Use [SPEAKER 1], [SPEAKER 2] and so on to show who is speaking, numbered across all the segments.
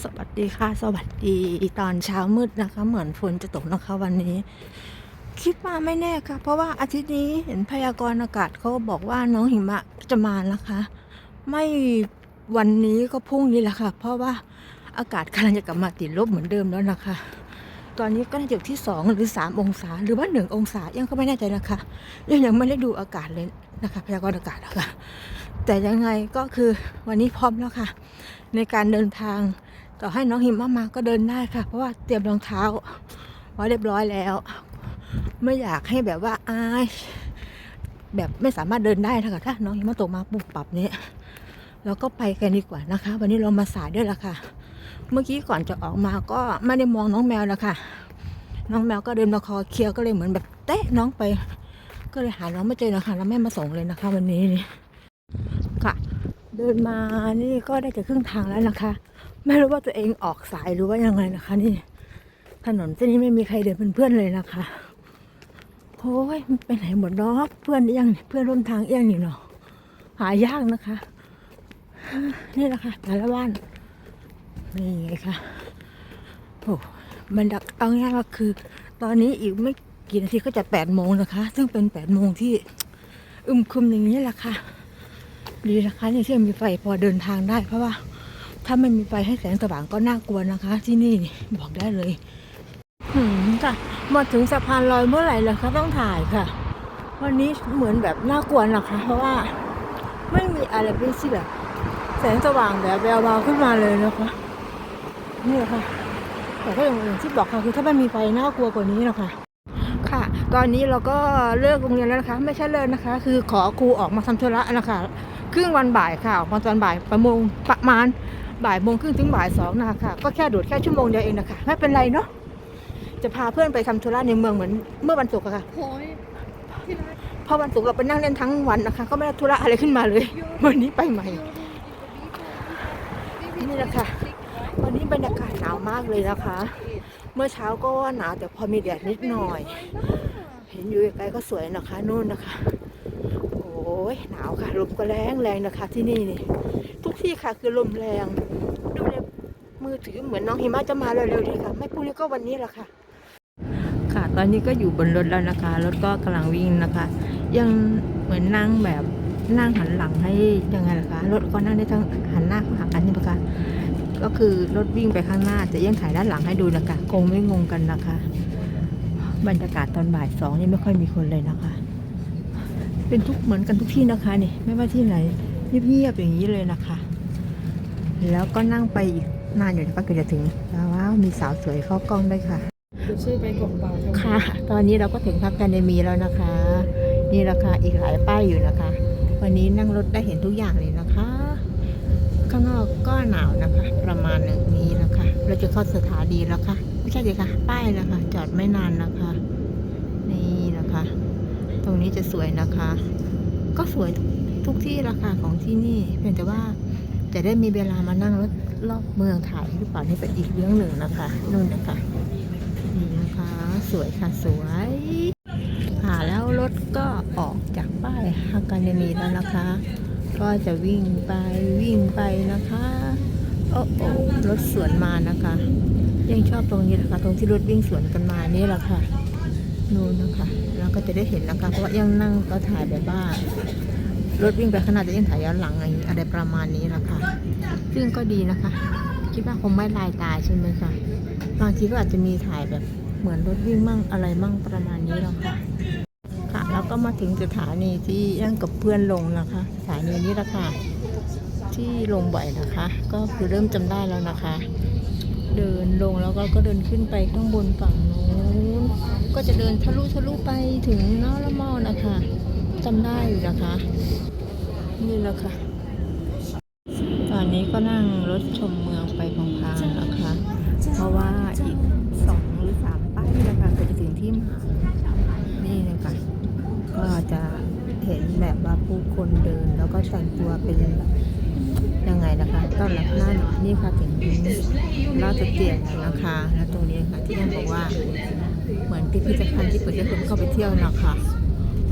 [SPEAKER 1] สวัสดีค่ะ สวัสดีตอนเช้ามืดนะคะ เหมือนฝนจะตกนะคะวันนี้ คิดว่าไม่แน่ค่ะ เพราะว่าอาทิตย์นี้เห็นพยากรณ์อากาศเขาบอกว่าน้องหิมะจะมานะคะ ไม่วันนี้ก็พรุ่งนี้แหละค่ะ เพราะว่าอากาศกำลังจะกลับมาติดลบเหมือนเดิมแล้วนะคะ ตอนนี้ก็น่าจะอยู่ที่2หรือ3องศา หรือว่า1องศายังก็ไม่แน่ใจนะคะ ยังยังไม่ได้ดูอากาศเลยนะคะ พยากรณ์อากาศนะคะแต่ยังไงก็คือวันนี้พร้อมแล้วค่ะ ในการเดินทาง ต่อให้น้องหิมะมาก็เดินได้ค่ะ เพราะว่าเตรียมรองเท้าไว้เรียบร้อยแล้ว ไม่อยากให้แบบว่าอายแบบไม่สามารถเดินได้นะคะถ้าน้องหิมะตกมาปุบปับนี้ยเราก็ไปกันดีกว่านะคะ วันนี้เรามาสายด้วยละค่ะ เมื่อกี้ก่อนจะออกมาก็ไม่ได้มองน้องแมวล้วค่ะ น้องแมวก็เดินมาคอเคลียร์ก็เลยเหมือนแบบเตะน้องไป ก็เลยหาน้องไม่เจอนะคะแล้วแม่มาส่งเลยนะคะ วันนี้นี่ค่ะ เดินมานี่ก็ได้จะครึ่งทางแล้วนะคะ ไม่รู้ว่าตัวเองออกสายหรือว่ายังไงนะคะ นี่ ถนนเส้นนี้ไม่มีใครเดินเป็นเพื่อนเลยนะคะโอ้ยไปไหนหมดเนาะเพื่อนเอียงเพื่อนร่วมทางเอียงนี่เนาะหายากนะคะ นี่แหละค่ะแต่ละบ้านนี่ไงค่ะโอ้บรรยากเอาง่ายก็คือ ตอนนี้อีกไม่กี่นาทีก็จะแปดโมงนะคะ ซึ่งเป็นแปดโมงที่อึมครึมอย่างนี้แหละค่ะ ดีนะคะนี่ที่ยังมีไฟพอเดินทางได้เพราะว่า ถ้าไม่มีไฟให้แสงสว่างก็น่ากลัวนะคะ ที่นี่บอกได้เลยหืมค่ะมาถึงสะพานลอยเมื่อไหร่ล่ะคะต้องถ่ายค่ะ วันนี้เหมือนแบบน่ากลัวนะคะ เพราะว่าไม่มีอะไรเป็นที่แบบแสงสว่างแบบแวววาวขึ้นมาเลยนะคะนี่แหละค่ะ แต่ก็อย่างอย่างที่บอกค่ะคือถ้าไม่มีไฟน่ากลัวกว่านี้นะคะค่ะ ตอนนี้เราก็เลิกโรงเรียนแล้วนะคะ ไม่ใช่เลิกนะคะ คือขอครูออกมาทำธุระนะคะ ครึ่งวันบ่ายค่ะออกมาตอนบ่ายประโมงประมาณ บ่ายโมงครึ่งถึงบ่ายสองนะคะ ก็แค่ดูดแค่ชั่วโมงเดียวเองนะคะ ไม่เป็นไรเนาะ จะพาเพื่อนไปทำธุระในเมืองเหมือนเมื่อวันศุกร์อะค่ะ
[SPEAKER 2] โอ้ยที่รัก
[SPEAKER 1] เพราะวันศุกร์เราไปนั่งเล่นทั้งวันนะคะ ก็ไม่ได้ธุระอะไรขึ้นมาเลย วันนี้ไปใหม่ นี่แหละค่ะ วันนี้บรรยากาศหนาวมากเลยนะคะ เมื่อเช้าก็ว่าหนาวแต่พอมีแดดนิดหน่อย เห็นอยู่ไกลๆก็สวยนะคะนู่นนะคะ โอ้ยหนาวค่ะลมก็แรงแรงนะคะ ที่นี่นี่ทุกที่ค่ะคือลมแรงดูใน มือถือเหมือนน้องหิมะจะมาเร็วๆดีค่ะ ไม่พรุ่งนี้ก็วันนี้แหละค่ะ ค่ะ ตอนนี้ก็อยู่บนรถแล้วนะคะ รถก็กำลังวิ่งนะคะ ยังเหมือนนั่งแบบนั่งหันหลังให้ยังไงล่ะคะ รถก็นั่งได้ทั้งหันหน้าเข้าหากันนี่ปะคะ ก็คือรถวิ่งไปข้างหน้าแต่ยังถ่ายด้านหลังให้ดูนะคะคงไม่งงกันนะคะ บรรยากาศตอนบ่ายสองนี่ไม่ค่อยมีคนเลยนะคะ เป็นทุกเหมือนกันทุกที่นะคะนี่ไม่ว่าที่ไหนเงียบๆอย่างนี้เลยนะคะ แล้วก็นั่งไปอีก นานอยู่นะคะเกือบจะถึงแล้วว้าวมีสาวสวยเข้ากล้องด้วยค่ะ
[SPEAKER 2] ดูชื่อไปกบเบาทำไม
[SPEAKER 1] ค่ะ ตอนนี้เราก็ถึงพักกันในมีแล้วนะคะ นี่ราคาอีกหลายป้ายอยู่นะคะ วันนี้นั่งรถได้เห็นทุกอย่างเลยนะคะ ข้างนอกก็หนาวนะคะ ประมาณหนึ่งนี้นะคะ เราจะเข้าสถานีแล้วค่ะไม่ใช่สิคะป้ายนะคะ จอดไม่นานนะคะ นี่นะคะ ตรงนี้จะสวยนะคะ ก็สวยทุกทุกที่ราคาของที่นี่เพียงแต่ว่า จะได้มีเวลามานั่งรถรอบเมืองถ่ายหรือเปล่านี่เป็นอีกเรื่องหนึ่งนะคะนู่นนะคะนี่นะคะ สวยค่ะสวยค่ะแล้วรถก็ออกจากป้ายฮากาเดมีแล้วนะคะ ก็จะวิ่งไปวิ่งไปนะคะโอ้โอ้รถสวนมานะคะยังชอบตรงนี้นะคะ ตรงที่รถวิ่งสวนกันมานี่แหละค่ะนู่นนะคะเราก็จะได้เห็นนะคะ เพราะว่ายังนั่งก็ถ่ายแบบว่า รถวิ่งไปขนาดจะยังถ่ายย้อนหลังอะไรอะไรประมาณนี้นะคะซึ่งก็ดีนะคะ คิดว่าคงไม่ลายตาใช่ไหมคะบางทีก็อาจจะมีถ่ายแบบเหมือนรถวิ่งมั่งอะไรมั่งประมาณนี้แล้วค่ะค่ะแล้วก็มาถึงสถานีที่ย่งกับเพื่อนลงนะคะ สถานีนี้ละค่ะ ที่ลงบ่อยนะคะ ก็คือเริ่มจำได้แล้วนะคะ เดินลงแล้วก็ก็เดินขึ้นไปข้างบนฝั่งนู้นก็จะเดินทะลุทะลุไปถึงนอละมอนะคะ จำได้อยู่นะคะ นี่แหละค่ะ ตอนนี้ก็นั่งรถชมเมืองไปพลางๆนะคะ เพราะว่าอีกสองหรือสามป้ายนะคะก็จะถึงที่หมานี่นะคะก็จะเห็นแบบว่าผู้คนเดินแล้วก็แต่งตัวเป็นแบบยังไงนะคะต้อนรับหน้าหนาวนี่ค่ะถึงราชเตียนนะคะ แล้วตรงนี้ค่ะที่นั่นบอกว่า เหมือนพิพิธภัณฑ์ที่เปิดให้คนเข้าไปเที่ยวนะคะ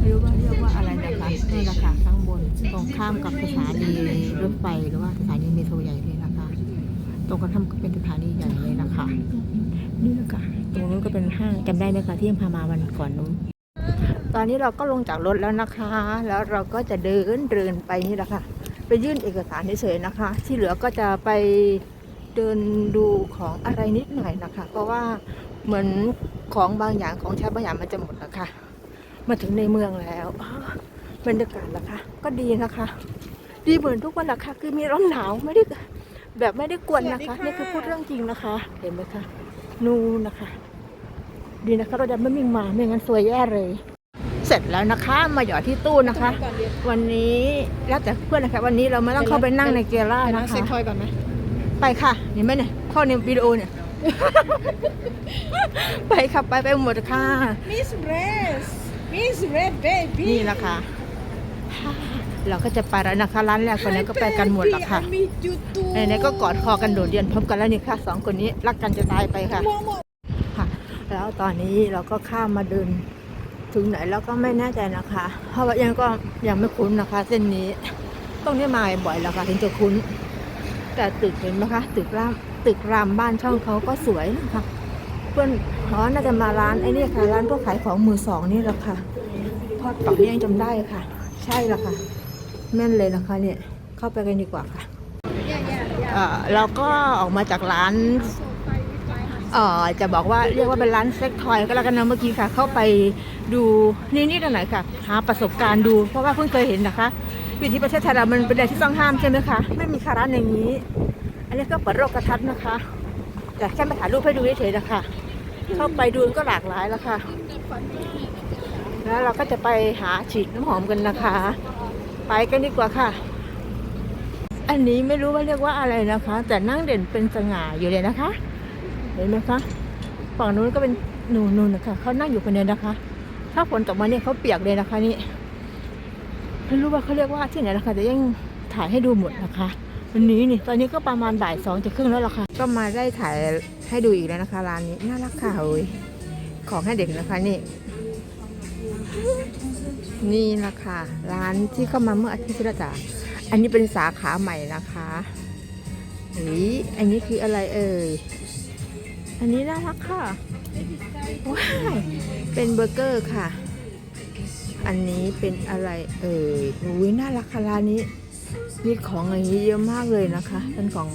[SPEAKER 1] ไม่รู้ว่าเรียกว่าอะไรนะคะนี่แหละค่ะข้างบน ตรงข้ามกับสถานีรถไฟหรือว่าสถานีเมโทรใหญ่เลยนะคะ ตรงกันทำก็เป็นสถานีใหญ่เลยนะคะนี่นะค่ะตรงนู้นก็เป็นห้างจำได้ไหมคะที่ยังพามาวันก่อนนู้นตอนนี้เราก็ลงจากรถแล้วนะคะ แล้วเราก็จะเดินเดินไปนี่แหละค่ะ ไปยื่นเอกสารเฉยๆนะคะ ที่เหลือก็จะไปเดินดูของอะไรนิดหน่อยนะคะ เพราะว่าเหมือนของบางอย่างของใช้บางอย่างมันจะหมดแล้วค่ะ มาถึงในเมืองแล้วอ้าวบรรยากาศล่ะคะ ก็ดีนะคะ ดีเหมือนทุกวันละค่ะคือมีร้อนหนาวไม่ได้แบบไม่ได้กวนนะคะนี่คือพูดเรื่องจริงนะคะ เห็นไหมคะนู่นนะคะ ดีนะคะเราจะไม่มีมาไม่งั้นสวยแย่เลย เสร็จแล้วนะคะ มาหยอดที่ตู้นะคะ
[SPEAKER 2] ก่อนเรียน
[SPEAKER 1] วันนี้แล้วแต่เพื่อนนะคะ วันนี้เราไม่ต้องเข้าไปนั่งในเกียร่า
[SPEAKER 2] ไป
[SPEAKER 1] นะ
[SPEAKER 2] นั่ง
[SPEAKER 1] คะ
[SPEAKER 2] เซ็กทอยก่อนไหม
[SPEAKER 1] ไปค่ะเห็นไหมเนี่ยเข้าในวิดีโอเนี่ย ไปค่ะไปไปหมดค่ะ
[SPEAKER 2] มิสเรส มิสเรสเบบี้
[SPEAKER 1] นี่แหละค่ะ เราก็จะไปแล้วนะคะร้านแรกคนนี้ก็ไปกันหมดแล้วค่ะ
[SPEAKER 2] มีจูตู
[SPEAKER 1] ไหนๆก็กอดคอกันโดดเรียนพร้อมกันแล้วนี่ค่ะสองคนนี้รักกันจะตายไปค่ะ
[SPEAKER 2] มองหมด
[SPEAKER 1] ค่ะ แล้วตอนนี้เราก็ข้ามมาเดินถึงไหนแล้วก็ไม่แน่ใจนะคะ เพราะว่ายังก็ยังไม่คุ้นนะคะ เส้นนี้ต้องได้มาบ่อยแล้วค่ะถึงจะคุ้น แต่ตึกเห็นไหมคะ ตึกรามตึกรามบ้านช่องเขาก็สวยนะคะ เพื่อนอ๋อน่าจะมาร้านไอ้นี่ค่ะ ร้านพวกขายของมือสองนี่แหละค่ะทอดปักนี่ยังจำได้ค่ะ ใช่ละค่ะแม่นเลยนะคะเนี่ยเข้าไปกันดีกว่าค่ะเราก็ออกมาจากร้านเอ่อจะบอกว่าเรียกว่าเป็นร้านเซ็กทอยก็แล้วกันนะเมื่อกี้ค่ะ เข้าไปดูนี่นี่หน่อยค่ะหาประสบการณ์ดู เพราะว่าเพิ่งเคยเห็นนะคะอยู่ที่ประเทศไทยเรามันเป็นอะไรที่ต้องห้ามใช่ไหมคะไม่มีคาร้านอย่างนี้ อันนี้ก็เปิดโลกกระทัดนะคะ แต่แค่มาถ่ายรูปให้ดูเฉยๆนะคะ เข้าไปดูก็หลากหลายแล้วค่ะ แล้วเราก็จะไปหาฉีดน้ำหอมกันนะคะ ไปกันดีกว่าค่ะ อันนี้ไม่รู้ว่าเรียกว่าอะไรนะคะ แต่นั่งเด่นเป็นสง่าอยู่เลยนะคะ เห็นไหมคะ ฝั่งนู้นก็เป็นหนูนูนนะคะเขานั่งอยู่คนเดียวนะคะ ถ้าฝนตกมาเนี่ยเขาเปียกเลยนะคะนี่ไม่รู้ว่าเขาเรียกว่าที่ไหนนะคะแต่ยังถ่ายให้ดูหมดนะคะ วันนี้นี่ ตอนนี้ก็ประมาณบ่ายสองจะครึ่งแล้วล่ะค่ะ ก็มาได้ถ่ายให้ดูอีกแล้วนะคะร้านนี้น่ารักค่ะเอ้ยของให้เด็กนะคะนี่ นี่นะคะร้านที่เข้ามาเมื่ออาทิตย์ที่แล้วจ้ะอันนี้เป็นสาขาใหม่นะคะเฮ้ยอันนี้คืออะไรเอ่ยอันนี้น่ารักค่ะว้ายเป็นเบอร์เกอร์ค่ะ อันนี้เป็นอะไรเอ่ยอุ้ยน่ารักค่ะร้านนี้ มีของอย่างนี้เยอะมากเลยนะคะ เป็นของ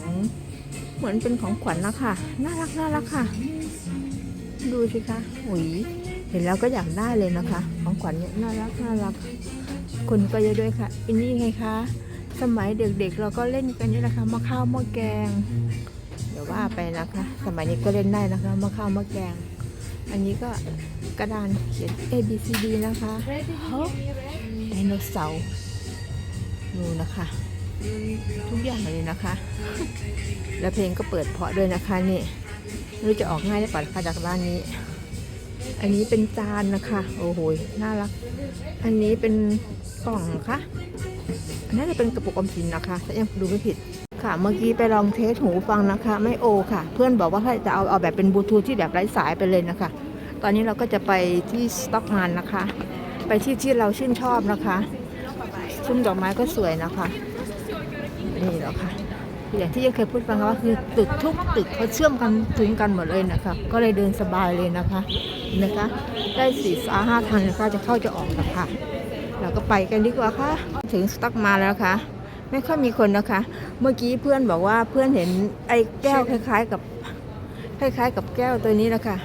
[SPEAKER 1] เหมือนเป็นของขวัญนะคะ น่ารักน่ารักค่ะ ดูสิคะอุ้ยเห็นแล้วก็อยากได้เลยนะคะ ของขวัญเนี่ยน่ารักน่ารัก คนก็เยอะด้วยค่ะ อันนี้ไงคะ สมัยเด็กๆเราก็เล่นกันนี่นะคะหม้อข้าวหม้อแกง เดี๋ยวว่าไปนะคะ สมัยนี้ก็เล่นได้นะคะหม้อข้าวหม้อแกง อันนี้ก็กระดานเขียน A B C D นะคะเฮ้ยไดโนเสาร์ ดูนะคะ ทุกอย่างเลยนะคะ แล้วเพลงก็เปิดเพาะด้วยนะคะนี่ไม่รู้จะออกง่ายได้ปะคะจากร้านนี้ อันนี้เป็นจานนะคะ โอ้โหน่ารัก อันนี้เป็นกล่องค่ะอันน่าจะเป็นกระปุกออมสินนะคะถ้ายังดูไม่ผิดค่ะ เมื่อกี้ไปลองเทสหูฟังนะคะ ไม่โอค่ะ เพื่อนบอกว่าถ้าจะเอาเอาแบบเป็นบลูทูธที่แบบไร้สายไปเลยนะคะ ตอนนี้เราก็จะไปที่สต็อกมันนะคะ ไปที่ที่เราชื่นชอบนะคะ ซุ้มดอกไม้ก็สวยนะคะนี่แหละค่ะอย่างที่ยังเคยพูดฟังว่าคือตึกทุกตึกเขาเชื่อมกันถึงกันหมดเลยนะคะก็เลยเดินสบายเลยนะคะนไหมคะ ได้สี่สาห้าทางนะคะจะเข้าจะออกนะคะเราก็ไปกันดีกว่าค่ะ ถึงสต็อกมาแล้วค่ะ ไม่ค่อยมีคนนะคะ เมื่อกี้เพื่อนบอกว่าเพื่อนเห็นไอ้แก้วคล้าย ๆ กับคล้าย ๆ กับแก้วตัวนี้นะคะ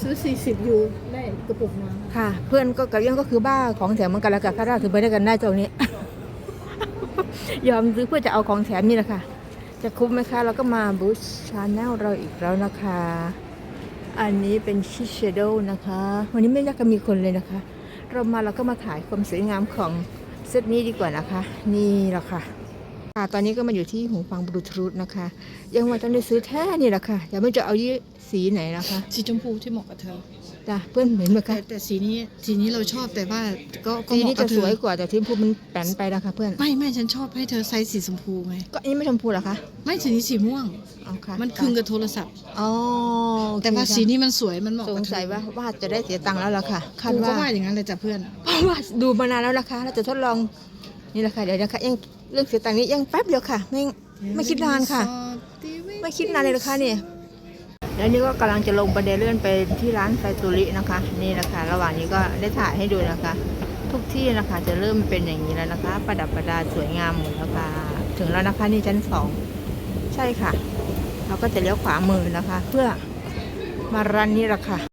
[SPEAKER 2] ซื้อซื้อสี่สิบยูได้กระปุกน้
[SPEAKER 1] ค่ะ เพื่อนก็กับยังก็คือบ้าของแถมเหมือนกันแล้วกันถ้าราถึงไปได้วยกันได้ตรงนี้ ยอมซื้อเพื่อจะเอาของแถมนี่แหละค่ะ จะคุ้มไหมคะเราก็มาบูชชาแนลเราอีกแล้วนะคะ อันนี้เป็นชิเชโดนะคะ วันนี้ไม่น่าจะมีคนเลยนะคะ เรามาเราก็มาถ่ายความสวยงามของเซตนี้ดีกว่านะคะ นี่แหละค่ะ ค่ะตอนนี้ก็มาอยู่ที่หูฟังบลูทูธนะคะ ยังว่าต้องได้ซื้อแท้นี่แหละค่ะอย่าไม่จะเอายี่สีไหนนะคะำ
[SPEAKER 2] สีชมพูที่เหมาะกับเธอ
[SPEAKER 1] จ้ะเพื่อนเห็นไหม
[SPEAKER 2] แต่
[SPEAKER 1] คะ
[SPEAKER 2] แต่สีนี้สีนี้เราชอบแต่ว่าก็ก็
[SPEAKER 1] สี
[SPEAKER 2] เห
[SPEAKER 1] นี้
[SPEAKER 2] มาะกั
[SPEAKER 1] จะ
[SPEAKER 2] บเธ
[SPEAKER 1] ส
[SPEAKER 2] อ
[SPEAKER 1] วยกว่าแต่ที่พูมันแป้นไปนะคะเพื่อน
[SPEAKER 2] ไม่ไม่ฉันชอบให้เธอใส่สีชมพูไง
[SPEAKER 1] ก็อันนี้ไม่ชมพูเหรอคะ
[SPEAKER 2] ไม่สีนี้สีม่วง
[SPEAKER 1] เอาค่ะ
[SPEAKER 2] มันคืนกับโทรศัพท์
[SPEAKER 1] อ๋อโอเค
[SPEAKER 2] แต่ว่า
[SPEAKER 1] ค่ะ
[SPEAKER 2] สีนี้มันสวยมันเหมาะ
[SPEAKER 1] ส
[SPEAKER 2] กับ
[SPEAKER 1] ง
[SPEAKER 2] เธอ
[SPEAKER 1] สัยว่าว่าจะได้เสียตังค์แล้วล่ะค่ะคาด
[SPEAKER 2] กูก็
[SPEAKER 1] ว่า
[SPEAKER 2] ว่าอย่างนั้นเลยจ้ะเพื่อน
[SPEAKER 1] เพราะว่าดูมานานแล้วนะคะเราจะทดลอง นี่แหละค่ะเดี๋ยวนะคะยังเรื่องเสียตังค์นี้ยังแป๊บเดียวค่ะ ไม่ไม่คิดนานค่ะ ไม่คิดนานเลยเหรอคะนี่แล้วนี่ก็กำลังจะลงบันไดเลื่อนไปที่ร้านไฟตุรินะคะ นี่นะค่ะระหว่างนี้ก็ได้ถ่ายให้ดูนะคะ ทุกที่นะคะจะเริ่มเป็นอย่างนี้แล้วนะคะ ประดับประดาสวยงามหมดแล้วค่ะถึงแล้วนะคะนี่ชั้นสองใช่ค่ะ เราก็จะเลี้ยวขวามือนะคะ เพื่อมาร้านนี้แหละค่ะ